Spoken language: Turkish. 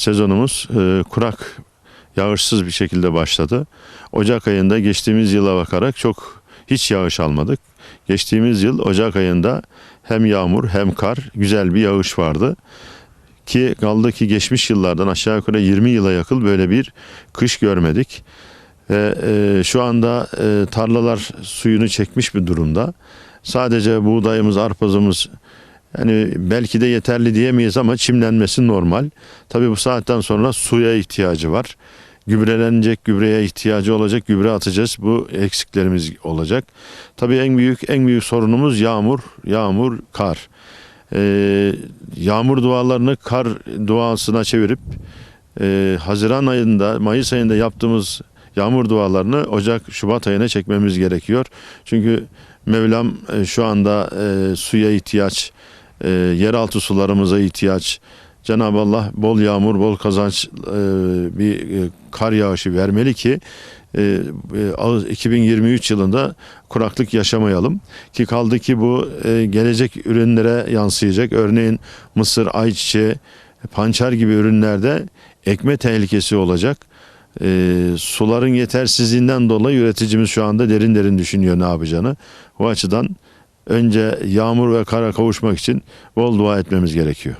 sezonumuz e, kurak, yağışsız bir şekilde başladı. Ocak ayında geçtiğimiz yıla bakarak çok hiç yağış almadık. Geçtiğimiz yıl Ocak ayında hem yağmur hem kar güzel bir yağış vardı. Ki kaldı ki geçmiş yıllardan aşağı yukarı 20 yıla yakın böyle bir kış görmedik. Ve e, şu anda e, tarlalar suyunu çekmiş bir durumda. Sadece buğdayımız, arpazımız yani belki de yeterli diyemeyiz ama çimlenmesi normal. Tabii bu saatten sonra suya ihtiyacı var. Gübrelenecek, gübreye ihtiyacı olacak, gübre atacağız. Bu eksiklerimiz olacak. Tabii en büyük en büyük sorunumuz yağmur, yağmur, kar. Ee, yağmur dualarını kar duasına çevirip e, Haziran ayında, Mayıs ayında yaptığımız yağmur dualarını Ocak, Şubat ayına çekmemiz gerekiyor. Çünkü Mevlam e, şu anda e, suya ihtiyaç, e, yeraltı sularımıza ihtiyaç. Cenab-ı Allah bol yağmur, bol kazanç e, bir e, kar yağışı vermeli ki e, e, ağız- 2023 yılında kuraklık yaşamayalım. Ki kaldı ki bu e, gelecek ürünlere yansıyacak. Örneğin mısır, ayçiçeği, pançer gibi ürünlerde ekme tehlikesi olacak. E, suların yetersizliğinden dolayı üreticimiz şu anda derin derin düşünüyor ne yapacağını. O açıdan önce yağmur ve kara kavuşmak için bol dua etmemiz gerekiyor.